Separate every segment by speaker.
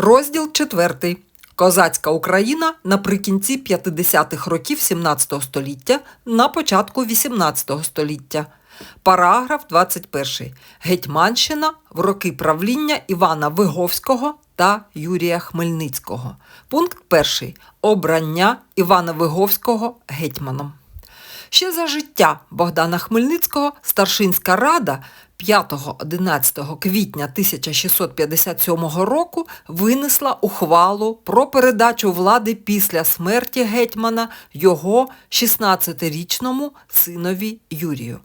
Speaker 1: Розділ 4. Козацька Україна наприкінці 50-х років 17 століття, на початку 18 століття. Параграф 21. Гетьманщина в роки правління Івана Виговського та Юрія Хмельницького. Пункт 1. Обрання Івана Виговського гетьманом. Ще за життя Богдана Хмельницького старшинська рада 5-11 квітня 1657 року винесла ухвалу про передачу влади після смерті гетьмана його 16-річному синові Юрію.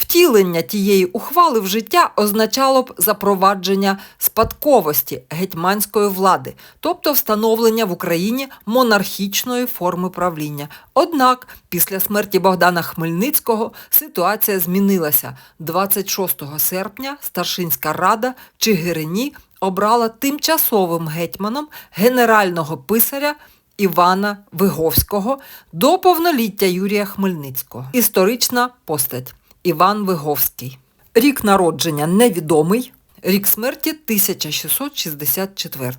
Speaker 1: Втілення тієї ухвали в життя означало б запровадження спадковості гетьманської влади, тобто встановлення в Україні монархічної форми правління. Однак після смерті Богдана Хмельницького ситуація змінилася. 26 серпня Старшинська рада в Чигирині обрала тимчасовим гетьманом генерального писаря Івана Виговського до повноліття Юрія Хмельницького. Історична постать. Іван Виговський. Рік народження невідомий. Рік смерті 1664.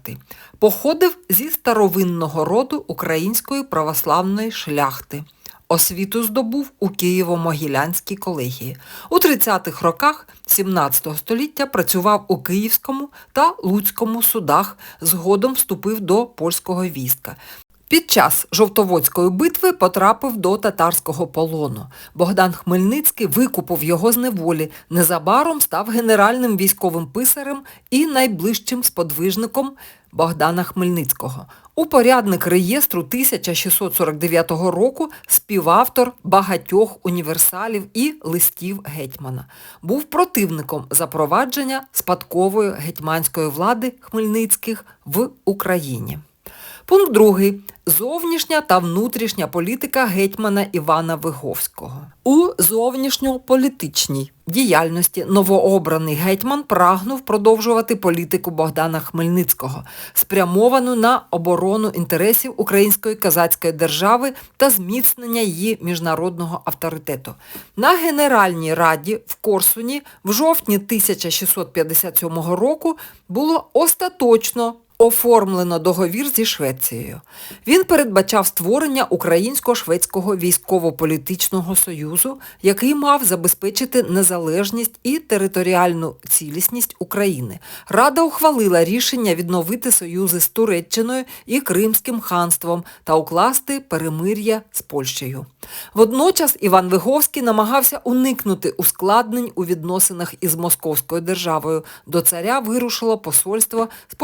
Speaker 1: Походив зі старовинного роду української православної шляхти. Освіту здобув у Києво-Могилянській колегії. У 30-х роках 17 століття працював у Київському та Луцькому судах, згодом вступив до польського війська. Під час Жовтоводської битви потрапив до татарського полону. Богдан Хмельницький викупив його з неволі, незабаром став генеральним військовим писарем і найближчим сподвижником Богдана Хмельницького. Упорядник реєстру 1649 року співавтор багатьох універсалів і листів гетьмана. Був противником запровадження спадкової гетьманської влади Хмельницьких в Україні. Пункт 2. Зовнішня та внутрішня політика гетьмана Івана Виговського. У зовнішньополітичній діяльності новообраний гетьман прагнув продовжувати політику Богдана Хмельницького, спрямовану на оборону інтересів Української козацької держави та зміцнення її міжнародного авторитету. На Генеральній раді в Корсуні в жовтні 1657 року було остаточно оформлено договір зі Швецією. Він передбачав створення Українсько-Шведського військово-політичного союзу, який мав забезпечити незалежність і територіальну цілісність України. Рада ухвалила рішення відновити союзи з Туреччиною і Кримським ханством та укласти перемир'я з Польщею. Водночас Іван Виговський намагався уникнути ускладнень у відносинах із Московською державою. До царя вирушило посольство з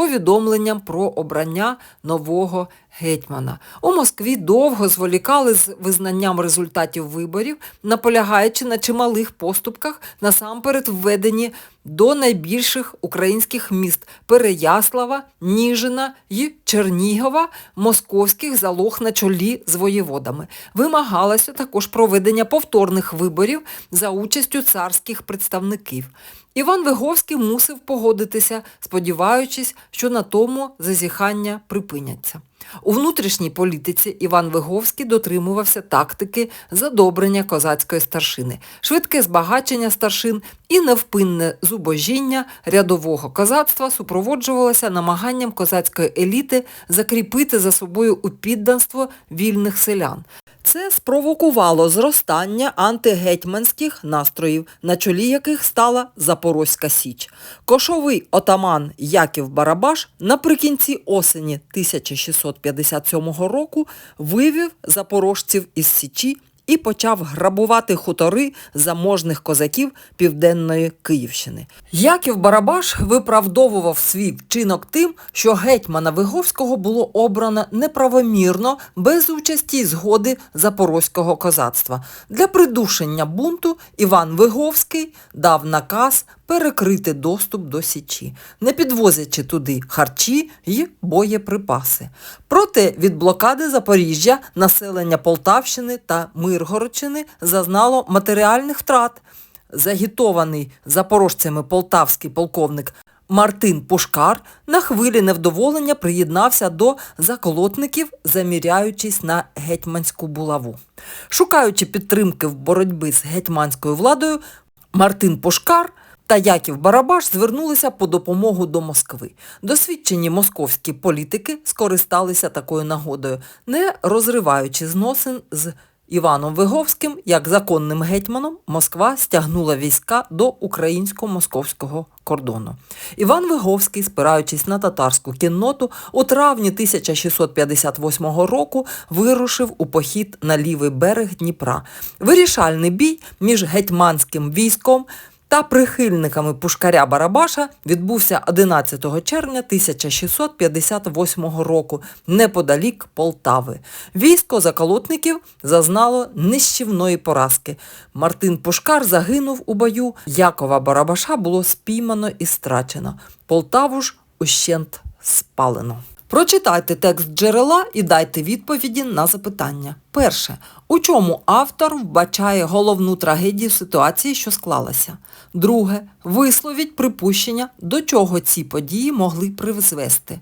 Speaker 1: повідомленням про обрання нового гетьмана. У Москві довго зволікали з визнанням результатів виборів, наполягаючи на чималих поступках, насамперед введені до найбільших українських міст Переяслава, Ніжина і Чернігова, московських залог на чолі з воєводами. Вимагалося також проведення повторних виборів за участю царських представників. Іван Виговський мусив погодитися, сподіваючись, що на тому зазіхання припиняться. У внутрішній політиці Іван Виговський дотримувався тактики задобрення козацької старшини, швидке збагачення старшин і невпинне зубожіння рядового козацтва супроводжувалося намаганням козацької еліти закріпити за собою у підданство вільних селян. Це спровокувало зростання антигетьманських настроїв, на чолі яких стала Запорозька Січ. Кошовий отаман Яків Барабаш наприкінці осені 1657 року вивів запорожців із Січі і почав грабувати хутори заможних козаків Південної Київщини. Яків Барабаш виправдовував свій вчинок тим, що гетьмана Виговського було обрано неправомірно без участі згоди запорозького козацтва. Для придушення бунту Іван Виговський дав наказ перекрити доступ до Січі, не підвозячи туди харчі й боєприпаси. Проте від блокади Запоріжжя населення Полтавщини та Миргородщини зазнало матеріальних втрат. Загітований запорожцями полтавський полковник Мартин Пушкар на хвилі невдоволення приєднався до заколотників, заміряючись на гетьманську булаву. Шукаючи підтримки в боротьбі з гетьманською владою, Мартин Пушкар та Яків Барабаш звернулися по допомогу до Москви. Досвідчені московські політики скористалися такою нагодою, не розриваючи зносин з Іваном Виговським, як законним гетьманом, Москва стягнула війська до українсько-московського кордону. Іван Виговський, спираючись на татарську кінноту, у травні 1658 року вирушив у похід на лівий берег Дніпра. Вирішальний бій між гетьманським військом та прихильниками Пушкаря Барабаша відбувся 11 червня 1658 року неподалік Полтави. Військо заколотників зазнало нищівної поразки. Мартин Пушкар загинув у бою, Якова Барабаша було спіймано і страчено. Полтаву ж ущент спалено. Прочитайте текст джерела і дайте відповіді на запитання. Перше. У чому автор вбачає головну трагедію ситуації, що склалася? Друге. Висловіть припущення, до чого ці події могли призвести.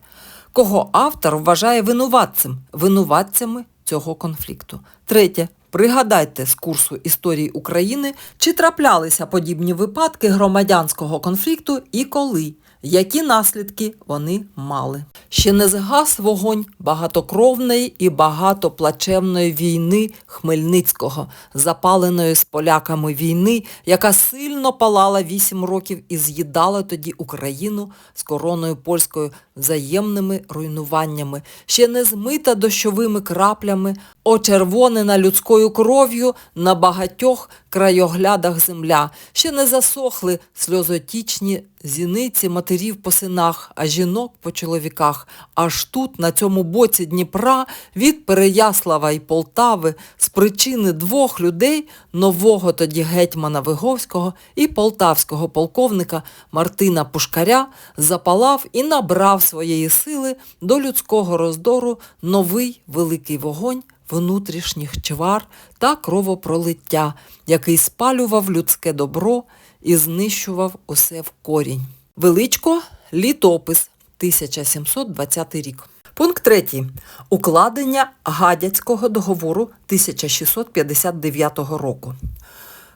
Speaker 1: Кого автор вважає винуватцем, винуватцями цього конфлікту. Третє. Пригадайте з курсу історії України, чи траплялися подібні випадки громадянського конфлікту і коли, які наслідки вони мали. Ще не згас вогонь багатокровної і багатоплачевної війни Хмельницького, запаленої з поляками війни, яка сильно палала вісім років і з'їдала тоді Україну з короною польською взаємними руйнуваннями, ще не змита дощовими краплями, очервонена людською кров'ю на багатьох краєглядах земля, ще не засохли сльозотічні зіниці матерів по синах, а жінок по чоловіках. Аж тут, на цьому боці Дніпра, від Переяслава і Полтави, з причини двох людей, нового тоді гетьмана Виговського і полтавського полковника Мартина Пушкаря, запалав і набрав своєї сили до людського роздору новий великий вогонь внутрішніх чвар та кровопролиття, який спалював людське добро і знищував усе в корінь. Величко літопис 1720 рік. Пункт 3. Укладення Гадяцького договору 1659 року.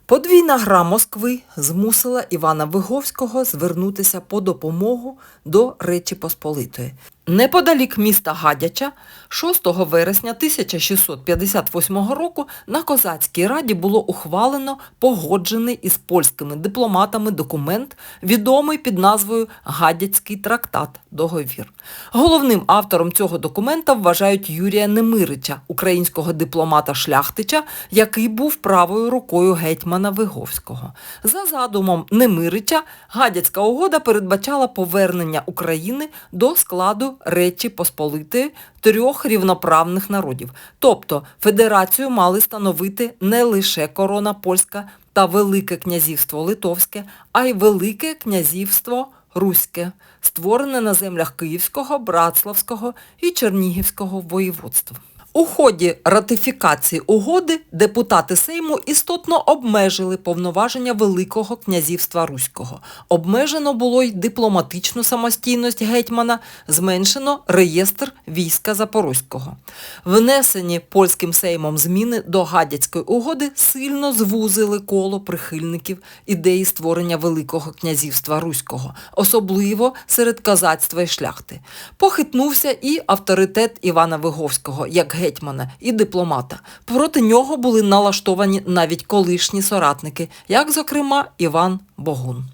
Speaker 1: Подвійна гра Москви змусила Івана Виговського звернутися по допомогу до Речі Посполитої. Неподалік міста Гадяча 6 вересня 1658 року на Козацькій раді було ухвалено погоджений із польськими дипломатами документ, відомий під назвою Гадяцький трактат договір. Головним автором цього документа вважають Юрія Немирича, українського дипломата Шляхтича, який був правою рукою гетьмана Виговського. За задумом Немирича, Гадяцька угода передбачала повернення України до складу Речі Посполити трьох рівноправних народів. Тобто федерацію мали становити не лише корона польська та Велике князівство Литовське, а й Велике князівство Руське, створене на землях Київського, Братславського і Чернігівського воєводств. У ході ратифікації угоди депутати Сейму істотно обмежили повноваження Великого князівства Руського. Обмежено було й дипломатичну самостійність гетьмана, зменшено реєстр війська Запорозького. Внесені польським сеймом зміни до Гадяцької угоди сильно звузили коло прихильників ідеї створення Великого князівства Руського, особливо серед козацтва і шляхти. Похитнувся і авторитет Івана Виговського як гетьмана і дипломата. Проти нього були налаштовані навіть колишні соратники, як, зокрема, Іван Богун.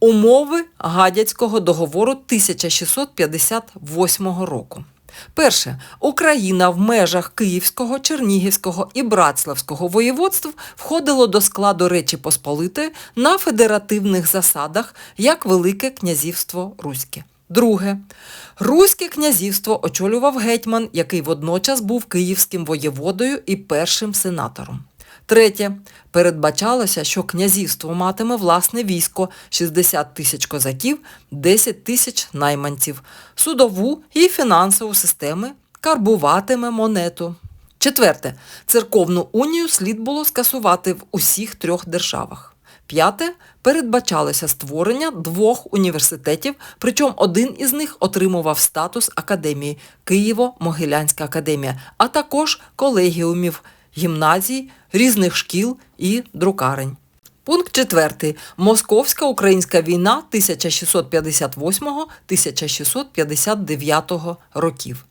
Speaker 1: Умови Гадяцького договору 1658 року. Перше. Україна в межах Київського, Чернігівського і Братславського воєводств входило до складу Речі Посполитої на федеративних засадах як Велике князівство Руське. Друге. Руське князівство очолював гетьман, який водночас був київським воєводою і першим сенатором. Третє. Передбачалося, що князівство матиме власне військо 60 тисяч козаків, 10 тисяч найманців, судову і фінансову системи, карбуватиме монету. Четверте. Церковну унію слід було скасувати в усіх трьох державах. П'яте передбачалося створення двох університетів, причому один із них отримував статус академії Києво-Могилянська академія, а також колегіумів, гімназій, різних шкіл і друкарень. Пункт 4. Московська українська війна 1658-1659 років.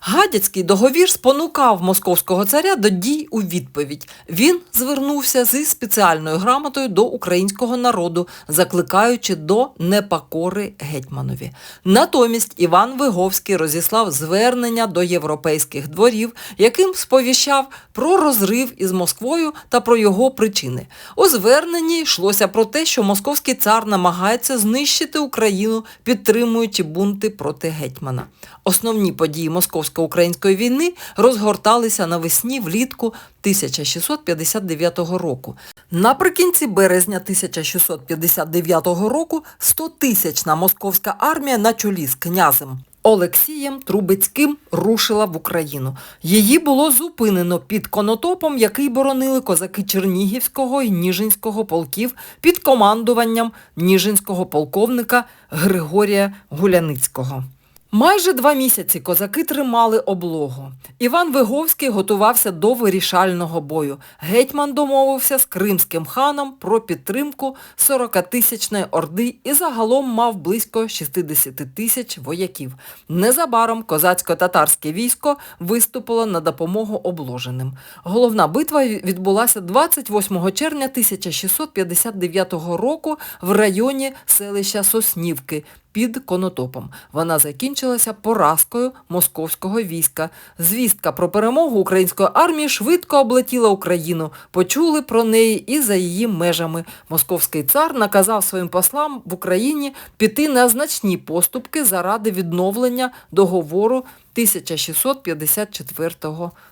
Speaker 1: Гадяцький договір спонукав московського царя до дій у відповідь. Він звернувся зі спеціальною грамотою до українського народу, закликаючи до непокори гетьманові. Натомість Іван Виговський розіслав звернення до європейських дворів, яким сповіщав про розрив із Москвою та про його причини. У зверненні йшлося про те, що московський цар намагається знищити Україну, підтримуючи бунти проти гетьмана. Основні події московсько-української війни розгорталися навесні влітку 1659 року. Наприкінці березня 1659 року 100-тисячна московська армія на чолі з князем Олексієм Трубецьким рушила в Україну. Її було зупинено під Конотопом, який боронили козаки Чернігівського і Ніжинського полків під командуванням Ніжинського полковника Григорія Гуляницького. Майже два місяці козаки тримали облогу. Іван Виговський готувався до вирішального бою. Гетьман домовився з кримським ханом про підтримку 40-тисячної орди і загалом мав близько 60 тисяч вояків. Незабаром козацько-татарське військо виступило на допомогу обложеним. Головна битва відбулася 28 червня 1659 року в районі селища Соснівки під Конотопом. Вона закінчилася поразкою московського війська. Звістка про перемогу української армії швидко облетіла Україну. Почули про неї і за її межами. Московський цар наказав своїм послам в Україні піти на значні поступки заради відновлення договору 1654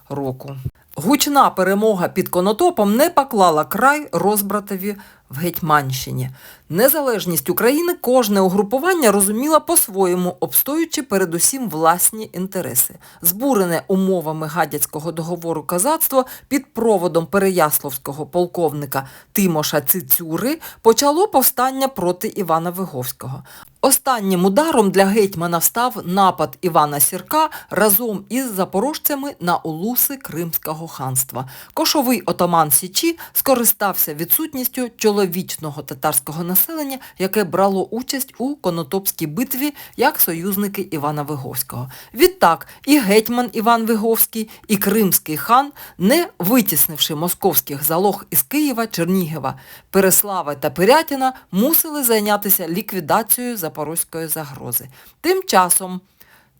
Speaker 1: року. Гучна перемога під Конотопом не поклала край розбратові в Гетьманщині. Незалежність України кожне угрупування розуміла по-своєму, обстоюючи передусім власні інтереси. Збурене умовами гадяцького договору казацтво під проводом переяславського полковника Тимоша Цицюри почало повстання проти Івана Виговського. Останнім ударом для гетьмана встав напад Івана Сірка разом із запорожцями на улуси Кримського ханства. Кошовий отаман Січі скористався відсутністю чоловічного татарського населення, яке брало участь у Конотопській битві як союзники Івана Виговського. Відтак і гетьман Іван Виговський, і кримський хан, не витіснивши московських залог із Києва, Чернігова, Переслава та Пирятіна, мусили зайнятися ліквідацією запорозької загрози. Тим часом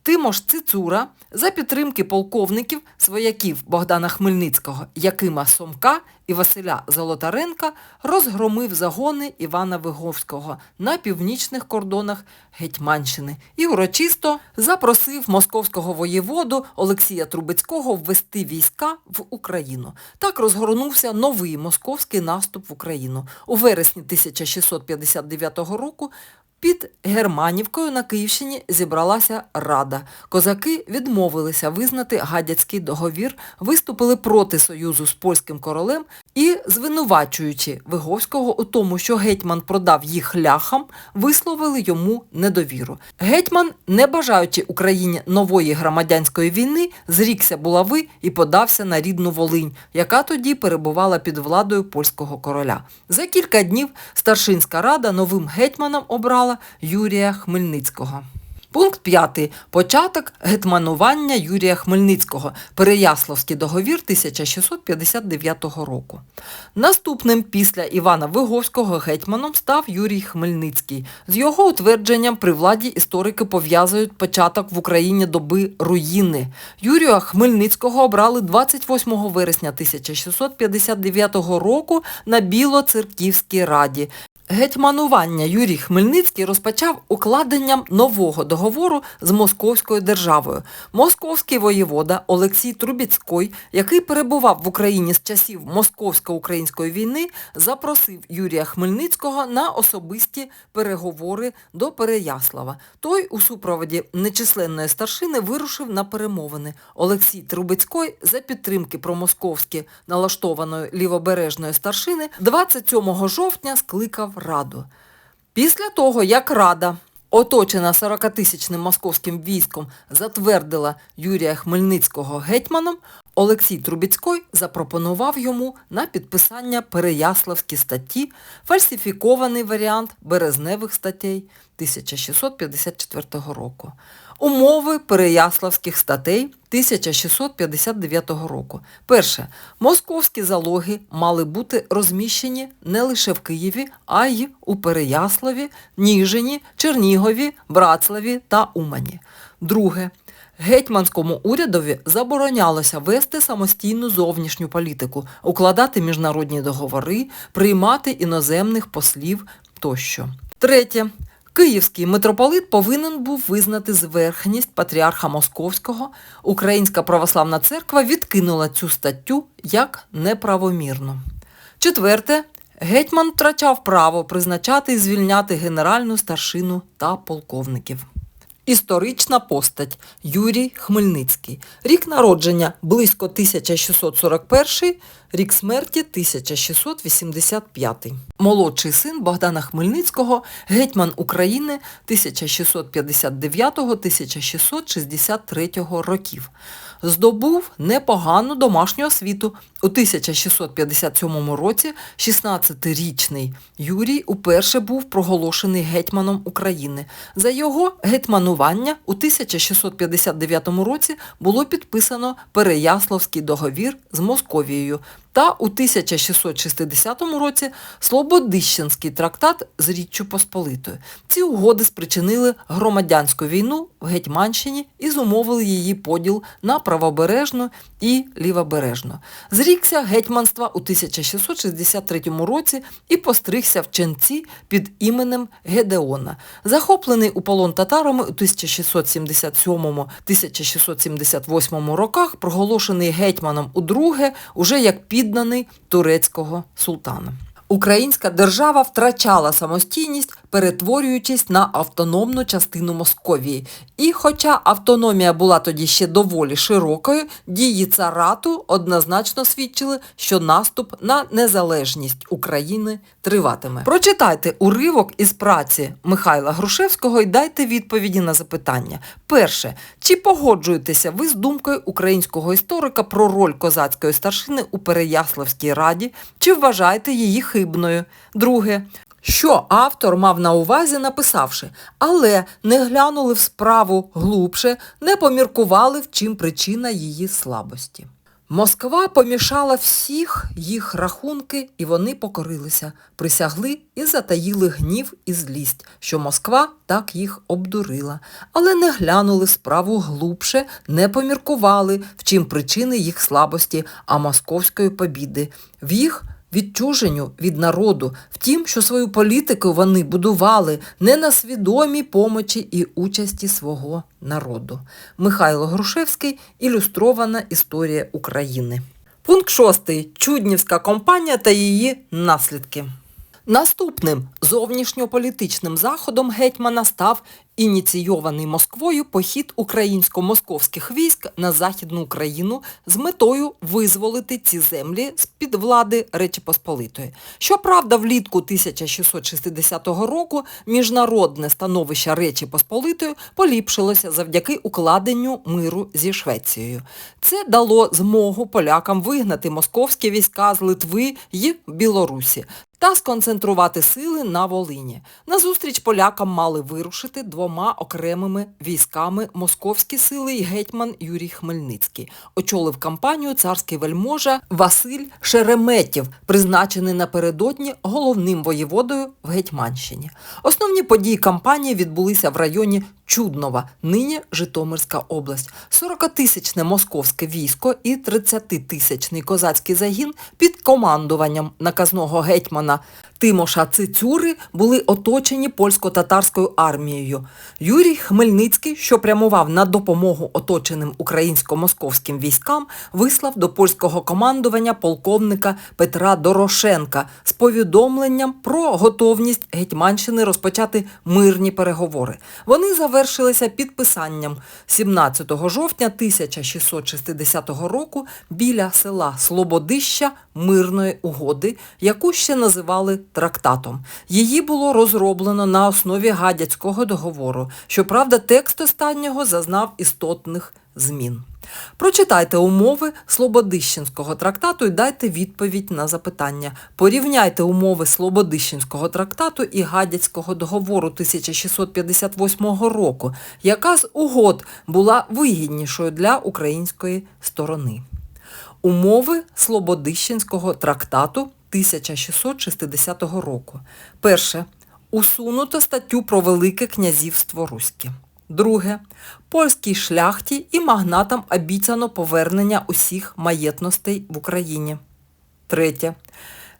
Speaker 1: Тимош Цицура за підтримки полковників, свояків Богдана Хмельницького, Якима Сомка і Василя Золотаренка розгромив загони Івана Виговського на північних кордонах Гетьманщини і урочисто запросив московського воєводу Олексія Трубецького ввести війська в Україну. Так розгорнувся новий московський наступ в Україну. У вересні 1659 року під Германівкою на Київщині зібралася рада. Козаки відмовилися визнати гадяцький договір, виступили проти союзу з польським королем і, звинувачуючи Виговського у тому, що гетьман продав їх ляхам, висловили йому недовіру. Гетьман, не бажаючи Україні нової громадянської війни, зрікся булави і подався на рідну Волинь, яка тоді перебувала під владою польського короля. За кілька днів старшинська рада новим гетьманом обрала Юрія Хмельницького. Пункт 5. Початок гетманування Юрія Хмельницького. Переяславський договір 1659 року. Наступним після Івана Виговського гетьманом став Юрій Хмельницький. З його утвердженням при владі історики пов'язують початок в Україні доби руїни. Юрія Хмельницького обрали 28 вересня 1659 року на Білоцерківській раді. Гетьманування Юрій Хмельницький розпочав укладенням нового договору з Московською державою. Московський воєвода Олексій Трубіцький, який перебував в Україні з часів Московсько-української війни, запросив Юрія Хмельницького на особисті переговори до Переяслава. Той у супроводі нечисленної старшини вирушив на перемовини. Олексій Трубецький за підтримки промосковськи налаштованої лівобережної старшини 27 жовтня скликав раду. Після того, як рада, оточена 40-тисячним московським військом, затвердила Юрія Хмельницького гетьманом, Олексій Трубіцький запропонував йому на підписання Переяславські статті, фальсифікований варіант березневих статей 1654 року. Умови Переяславських статей 1659 року. Перше. Московські залоги мали бути розміщені не лише в Києві, а й у Переяславі, Ніжині, Чернігові, Братславі та Умані. Друге. Гетьманському урядові заборонялося вести самостійну зовнішню політику, укладати міжнародні договори, приймати іноземних послів тощо. Третє. Київський митрополит повинен був визнати зверхність патріарха Московського. Українська православна церква відкинула цю статтю як неправомірну. Четверте. Гетьман втрачав право призначати і звільняти генеральну старшину та полковників. Історична постать Юрій Хмельницький. Рік народження близько 1641, рік смерті 1685. Молодший син Богдана Хмельницького, гетьман України 1659-1663 років. Здобув непогану домашню освіту. У 1657 році 16-річний Юрій уперше був проголошений гетьманом України. За його гетьманування у 1659 році було підписано Переяславський договір з Московією та у 1660 році Слободищенський трактат з Річчю Посполитою. Ці угоди спричинили громадянську війну в Гетьманщині і зумовили її поділ на правобережну і лівобережну. Зрікся гетьманства у 1663 році і постригся в ченці під іменем Гедеона. Захоплений у полон татарами у 1677-1678 роках, проголошений гетьманом удруге, уже як підданий турецького султана. Українська держава втрачала самостійність, перетворюючись на автономну частину Московії. І хоча автономія була тоді ще доволі широкою, дії царату однозначно свідчили, що наступ на незалежність України триватиме. Прочитайте уривок із праці Михайла Грушевського і дайте відповіді на запитання. Перше, чи погоджуєтеся ви з думкою українського історика про роль козацької старшини у Переяславській раді, чи вважаєте її хибною? Друге, що автор мав на увазі, написавши, але не глянули в справу глубше, не поміркували, в чим причина її слабості. Москва помішала всіх їх рахунки, і вони покорилися, присягли і затаїли гнів і злість, що Москва так їх обдурила, але не глянули справу глубше, не поміркували, в чим причини їх слабості, а московської побіди. В їх відчуженню від народу, втім, що свою політику вони будували не на свідомій помочі і участі свого народу. Михайло Грушевський Ілюстрована історія України. Пункт 6. Чуднівська компанія та її наслідки. Наступним зовнішньополітичним заходом гетьмана став ініційований Москвою похід українсько-московських військ на Західну Україну з метою визволити ці землі з-під влади Речі Посполитої. Щоправда, влітку 1660 року міжнародне становище Речі Посполитої поліпшилося завдяки укладенню миру зі Швецією. Це дало змогу полякам вигнати московські війська з Литви й Білорусі та сконцентрувати сили на Волині. Назустріч полякам мали вирушити двома окремими військами московські сили і гетьман Юрій Хмельницький. Очолив кампанію царський вельможа Василь Шереметєв, призначений напередодні головним воєводою в Гетьманщині. Основні події кампанії відбулися в районі Чуднова, нині Житомирська область. 40-тисячне московське військо і 30-тисячний козацький загін під командуванням наказного гетьмана Тимоша Цицюри були оточені польсько-татарською армією. Юрій Хмельницький, що прямував на допомогу оточеним українсько-московським військам, вислав до польського командування полковника Петра Дорошенка з повідомленням про готовність Гетьманщини розпочати мирні переговори. Вони завершилися підписанням 17 жовтня 1660 року біля села Слободища мирної угоди, яку ще називали трактатом. Її було розроблено на основі гадяцького договору. Щоправда, текст останнього зазнав істотних змін. Прочитайте умови Слободищенського трактату і дайте відповідь на запитання. Порівняйте умови Слободищенського трактату і Гадяцького договору 1658 року, яка з угод була вигіднішою для української сторони. Умови Слободищенського трактату 1660 року. Перше. Усунуто статтю про Велике князівство Руське. Друге. Польській шляхті і магнатам обіцяно повернення усіх маєтностей в Україні. Третє.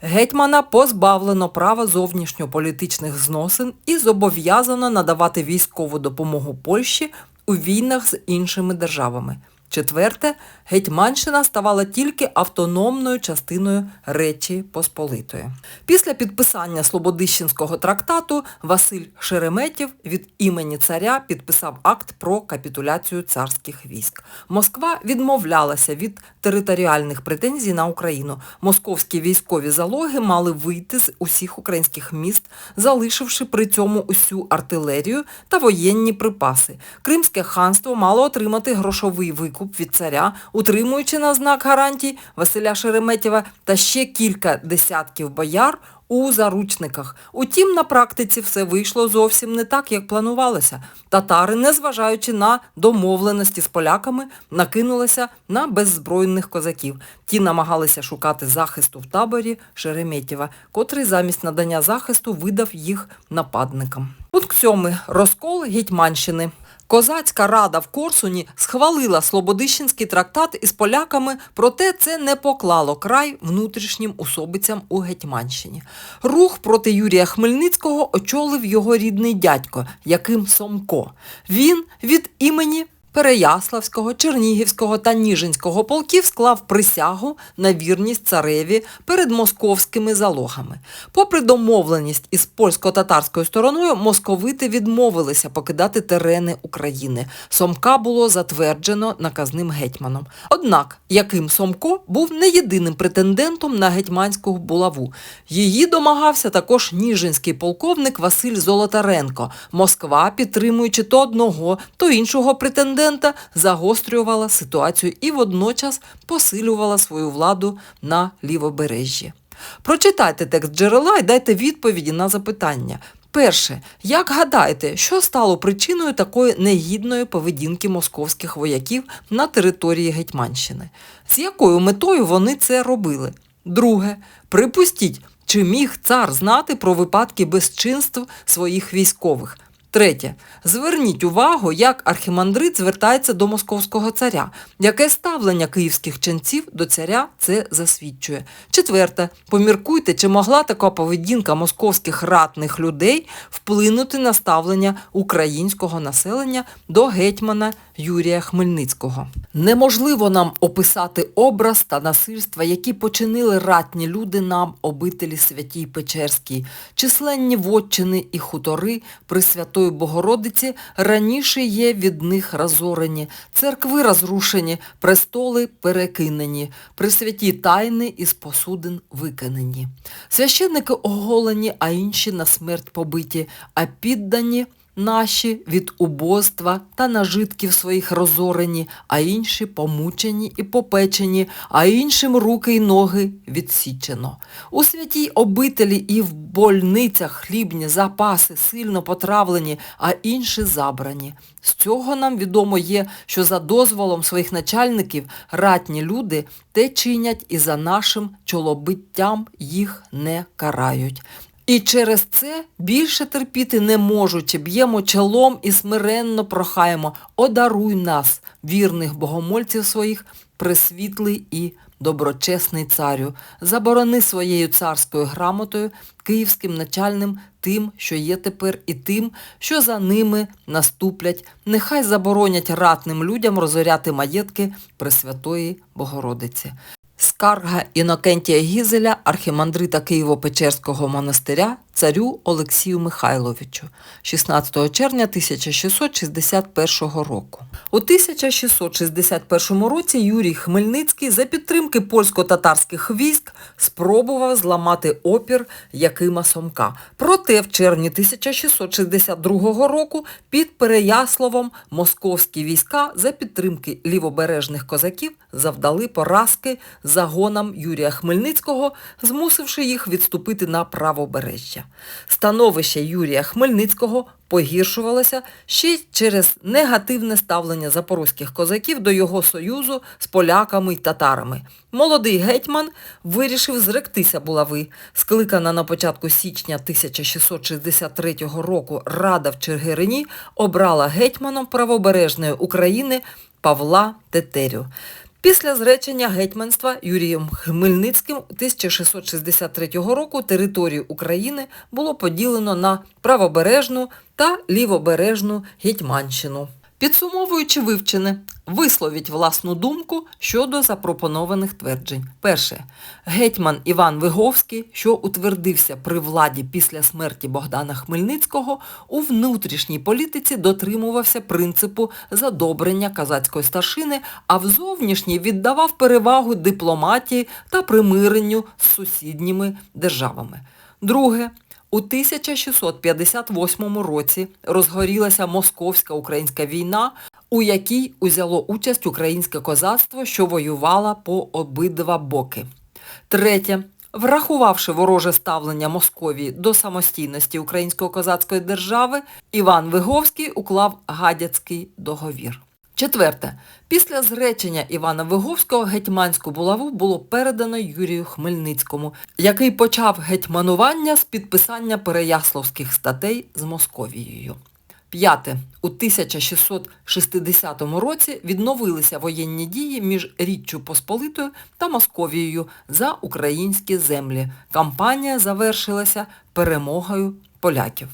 Speaker 1: Гетьмана позбавлено права зовнішньополітичних зносин і зобов'язано надавати військову допомогу Польщі у війнах з іншими державами. Четверте, Гетьманщина ставала тільки автономною частиною Речі Посполитої. Після підписання Слободищенського трактату Василь Шереметєв від імені царя підписав акт про капітуляцію царських військ. Москва відмовлялася від територіальних претензій на Україну. Московські військові залоги мали вийти з усіх українських міст, залишивши при цьому усю артилерію та воєнні припаси. Кримське ханство мало отримати грошовий викуп від царя, утримуючи на знак гарантій Василя Шереметєва та ще кілька десятків бояр у заручниках. Утім, на практиці все вийшло зовсім не так, як планувалося. Татари, незважаючи на домовленості з поляками, накинулися на беззбройних козаків. Ті намагалися шукати захисту в таборі Шереметєва, котрий замість надання захисту видав їх нападникам. Пункт 7. Розкол Гетьманщини. Козацька рада в Корсуні схвалила Слободищенський трактат із поляками, проте це не поклало край внутрішнім особицям у Гетьманщині. Рух проти Юрія Хмельницького очолив його рідний дядько Яким Сомко. Він від імені Переяславського, Чернігівського та Ніжинського полків склав присягу на вірність цареві перед московськими залогами. Попри домовленість із польсько-татарською стороною, московити відмовилися покидати терени України. Сомка було затверджено наказним гетьманом. Однак, яким Сомко був не єдиним претендентом на гетьманську булаву. Її домагався також ніжинський полковник Василь Золотаренко. Москва, підтримуючи то одного, то іншого претендента, загострювала ситуацію і водночас посилювала свою владу на лівобережжі. Прочитайте текст джерела і дайте відповіді на запитання. Перше, як гадаєте, що стало причиною такої негідної поведінки московських вояків на території Гетьманщини? З якою метою вони це робили? Друге, припустіть, чи міг цар знати про випадки безчинств своїх військових? Третє. Зверніть увагу, як архімандрит звертається до московського царя. Яке ставлення київських ченців до царя це засвідчує. Четверте. Поміркуйте, чи могла така поведінка московських ратних людей вплинути на ставлення українського населення до гетьмана Юрія Хмельницького. Неможливо нам описати образ та насильства, які починили ратні люди нам, обителі святій Печерській, численні вотчини і хутори при Святої Богородиці раніше є від них розорені, церкви розрушені, престоли перекинені, присвяті тайни із посудин викинені. Священники оголені, а інші на смерть побиті, а піддані наші від убоства та нажитків своїх розорені, а інші помучені і попечені, а іншим руки й ноги відсічено. У святій обителі і в больницях хлібні запаси сильно потравлені, а інші забрані. З цього нам відомо є, що за дозволом своїх начальників ратні люди те чинять і за нашим чолобиттям їх не карають. І через це більше терпіти не можучи, б'ємо чолом і смиренно прохаємо, одаруй нас, вірних богомольців своїх, пресвітлий і доброчесний царю, заборони своєю царською грамотою київським начальним тим, що є тепер, і тим, що за ними наступлять, нехай заборонять ратним людям розоряти маєтки Пресвятої Богородиці. Скарга Інокентія Гізеля, архімандрита Києво-Печерського монастиря, царю Олексію Михайловичу 16 червня 1661 року. У 1661 році Юрій Хмельницький за підтримки польсько-татарських військ спробував зламати опір Якима Сомка. Проте в червні 1662 року під Переяславом московські війська за підтримки лівобережних козаків завдали поразки загонам Юрія Хмельницького, змусивши їх відступити на правобережжя. Становище Юрія Хмельницького погіршувалося ще через негативне ставлення запорозьких козаків до його союзу з поляками й татарами. Молодий гетьман вирішив зректися булави. Скликана на початку січня 1663 року Рада в Чигирині обрала гетьманом правобережної України Павла Тетерю. Після зречення гетьманства Юрієм Хмельницьким 1663 року територію України було поділено на правобережну та лівобережну Гетьманщину. Підсумовуючи вивчене, висловіть власну думку щодо запропонованих тверджень. Перше. Гетьман Іван Виговський, що утвердився при владі після смерті Богдана Хмельницького, у внутрішній політиці дотримувався принципу задобрення казацької старшини, а в зовнішній віддавав перевагу дипломатії та примиренню з сусідніми державами. Друге. У 1658 році розгорілася Московська українська війна, у якій узяло участь українське козацтво, що воювало по обидва боки. Третє. Врахувавши вороже ставлення Московії до самостійності Української козацької держави, Іван Виговський уклав Гадяцький договір. Четверте. Після зречення Івана Виговського гетьманську булаву було передано Юрію Хмельницькому, який почав гетьманування з підписання Переяславських статей з Московією. П'яте. У 1660 році відновилися воєнні дії між Річчю Посполитою та Московією за українські землі. Кампанія завершилася перемогою поляків.